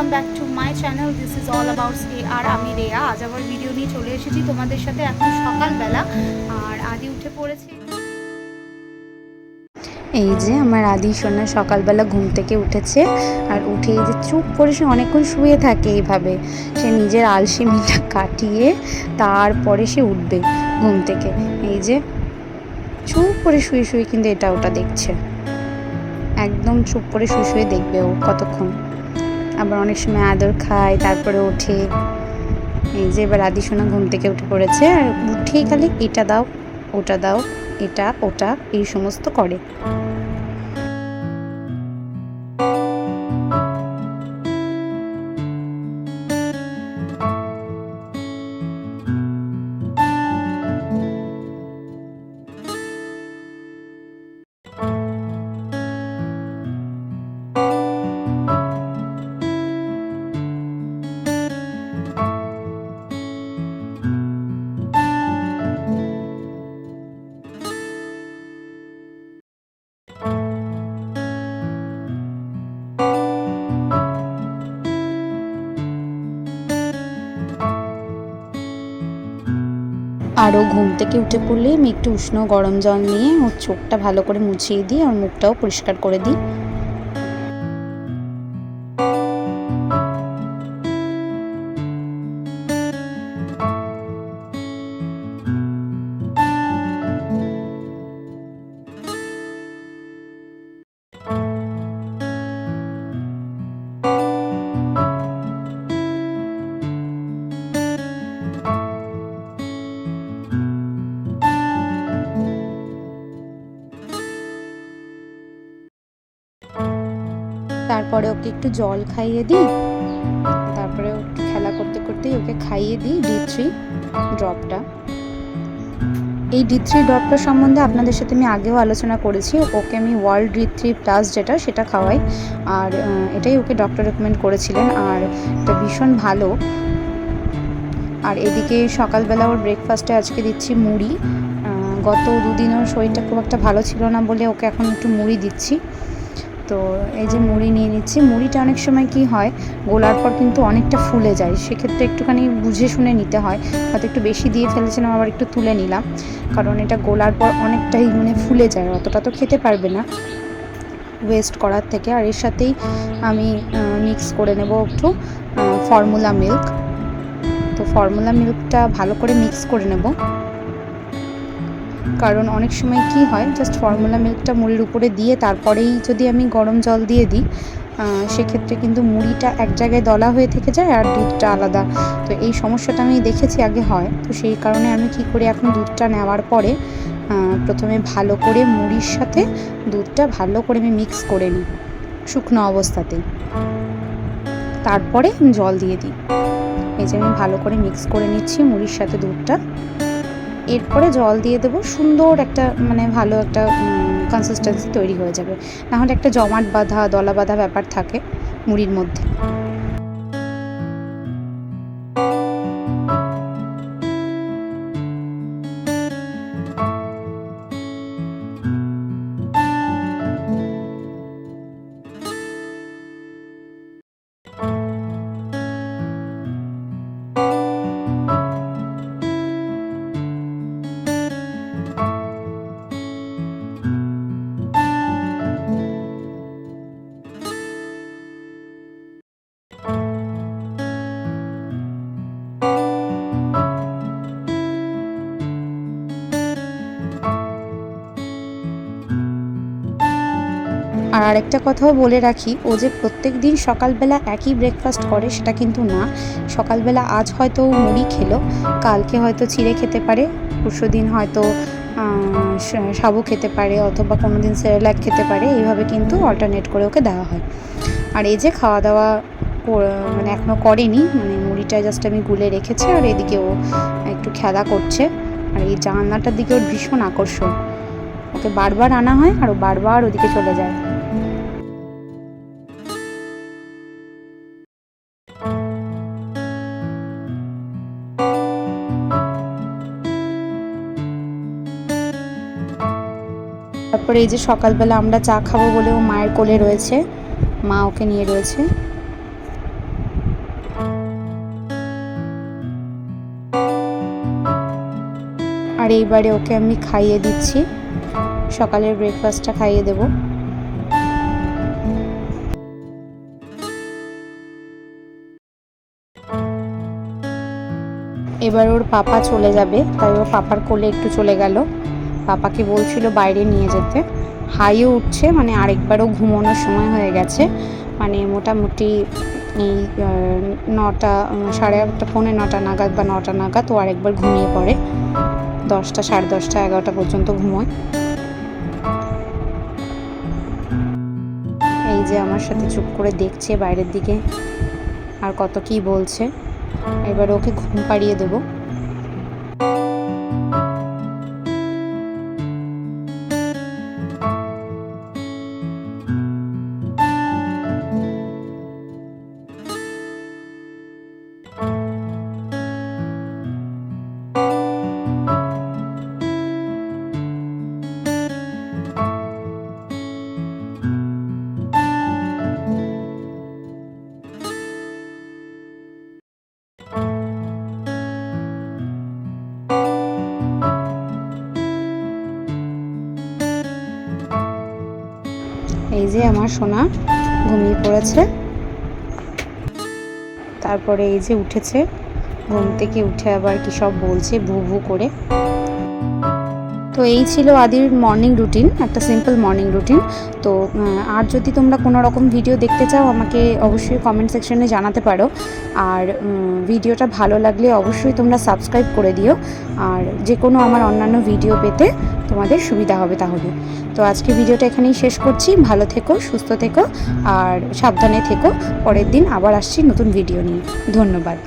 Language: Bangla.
Welcome back to my channel this is all about এ আর আমি রেয়া। আজ আবার ভিডিও নিয়ে চলে এসেছি তোমাদের সাথে এখন সকালবেলা। আর আদি উঠে পড়েছে। এই যে আমার আদি সোনা সকালবেলা ঘুম থেকে উঠেছে। আর উঠে এই যে চুপ করে সে অনেকক্ষণ শুয়ে থাকে এইভাবে। সে নিজের আলসি আলসেমিটা কাটিয়ে তারপরে সে উঠবে ঘুম থেকে। এই যে চুপ করে শুয়ে শুয়ে কিন্তু এটা ওটা দেখছে। একদম চুপ করে শুয়ে শুয়ে দেখবে ও কতক্ষণ। আবার অনেক সময় আদর খায় তারপরে ওঠে এই যে এবার আদি সোনা ঘুম থেকে উঠে পড়েছে, আর উঠেই খালি এটা দাও, ওটা দাও, এটা, ওটা, এই সমস্ত করে। আরও ঘুম থেকে উঠে পড়লে আমি একটু উষ্ণ গরম জল নিয়ে ওর চোখটা ভালো করে মুছিয়ে দিই আর মুখটাও পরিষ্কার করে দিই। তারপরে ওকে একটু জল খাইয়ে দিই। তারপরে খেলা করতে করতেই ওকে খাইয়ে দিই ডি থ্রি ড্রপটা এই ডি থ্রি ড্রপটা সম্বন্ধে আপনাদের সাথে আমি আগেও আলোচনা করেছি। ওকে আমি ওয়ার্ল্ড ডি থ্রি প্লাস যেটা, সেটা খাওয়াই। আর এটাই ওকে ডক্টর রেকমেন্ড করেছিলেন। আর এটা ভীষণ ভালো। আর এদিকে সকালবেলা ওর ব্রেকফাস্টে আজকে দিচ্ছি মুড়ি। গত দুদিন ওর শরীরটা খুব একটা ভালো ছিল না বলে ওকে এখন একটু মুড়ি দিচ্ছি। তো এই যে মুড়ি নিয়ে নিচ্ছি, মুড়িটা অনেক সময় কি হয়, গোলার পর কিন্তু অনেকটা ফুলে যায়, সেক্ষেত্রে একটুখানি বুঝে শুনে নিতে হয়, হয়তো একটু বেশি দিয়ে ফেলেছিলাম, আবার একটু তুলে নিলাম, কারণ এটা গোলার পর অনেকটাই মানে ফুলে যায়, অতটা তো খেতে পারবে না ওয়েস্ট করার থেকে, আর এর সাথেই আমি মিক্স করে নেব একটু ফর্মুলা মিল্ক তো ফর্মুলা মিল্কটা ভালো করে মিক্স করে নেব। কারণ অনেক সময় কি হয় জাস্ট ফর্মুলা মিল্কটা মুড়ির উপরে দিয়ে তারপরেই যদি আমি গরম জল দিয়ে দিই সেক্ষেত্রে কিন্তু মুড়িটা এক জায়গায় দলা হয়ে থেকে যায় আর দুধটা আলাদা। তো এই সমস্যাটা আমি দেখেছি আগে হয়। তো সেই কারণে আমি কি করি, এখন দুধটা নেওয়ার পরে প্রথমে ভালো করে মুড়ির সাথে দুধটা ভালো করে আমি মিক্স করে নিই শুকনো অবস্থাতেই তারপরে জল দিয়ে দিই। এই যে আমি ভালো করে মিক্স করে নিচ্ছি মুড়ির সাথে দুধটা। এরপরে জল দিয়ে দেবো। সুন্দর একটা মানে ভালো একটা কনসিস্টেন্সি তৈরি হয়ে যাবে। নাহলে একটা জমাট বাঁধা, দলা বাঁধা ব্যাপার থাকে মুড়ির মধ্যে। আরেকটা কথাও বলে রাখি, ও যে প্রত্যেক দিন সকালবেলা একই ব্রেকফাস্ট করে সেটা কিন্তু না। সকালবেলা আজ হয়তো মুড়ি খেলো, কালকে হয়তো চিড়ে খেতে পারে, পরশু দিন হয়তো সাবু খেতে পারে অথবা কোনো দিন সেরেলাক খেতে পারে, এইভাবে কিন্তু অল্টারনেট করে ওকে দেওয়া হয়। আর এই যে খাওয়া দাওয়া মানে এখনও করেনি মানে মুড়িটা জাস্ট আমি গুলে রেখেছি আর এদিকে ও একটু খেলা করছে। আর এই জানলাটার দিকে ওর ভীষণ আকর্ষণ। ওকে বারবার আনা হয় আর ও বারবার ওদিকে চলে যায়। তারপরে এই যে সকালবেলা আমরা চা খাব বলে ও মায়ের কোলে রয়েছে, মা ওকে নিয়ে রয়েছে। আর এইবারে ওকে আমি খাইয়ে দিচ্ছি, সকালের ব্রেকফাস্টটা খাইয়ে দেবো। এবার ওর পাপা চলে যাবে, তাই ওর পাপার কোলে একটু চলে গেল। পাপাকে বলছিল বাইরে নিয়ে যেতে। হাইও উঠছে মানে আরেকবারও ঘুমানোর সময় হয়ে গেছে। মানে মোটামুটি এই নটা সাড়ে আটটা, পৌনে নটা নাগাদ বা নটা নাগাদ ও আরেকবার ঘুমিয়ে পড়ে। দশটা, সাড়ে দশটা, এগারোটা পর্যন্ত ঘুমোয়। এই যে আমার সাথে চুপ করে দেখছে বাইরের দিকে, আর কত কি বলছে। এবার ওকে ঘুম পাড়িয়ে দেবো। এই যে আমার সোনা ঘুমিয়ে পড়েছে। তারপরে এই যে উঠেছে। ঘুম থেকে উঠে আবার কি সব বলছে, ভু ভু করে। তো এই ছিল আদির মর্নিং রুটিন একটা সিম্পল মর্নিং রুটিন তো আর যদি তোমরা কোনো রকম ভিডিও দেখতে চাও, আমাকে অবশ্যই কমেন্ট সেকশনে জানাতে পারো। আর ভিডিওটা ভালো লাগলে অবশ্যই তোমরা সাবস্ক্রাইব করে দিও। আর যে কোনো আমার অন্যান্য ভিডিও পেতে তোমাদের সুবিধা হবে তাহলে। তো আজকে ভিডিওটা এখানেই শেষ করছি। ভালো থেকো, সুস্থ থেকো, আর সাবধানে থেকো। পরের দিন আবার আসছি নতুন ভিডিও নিয়ে। ধন্যবাদ।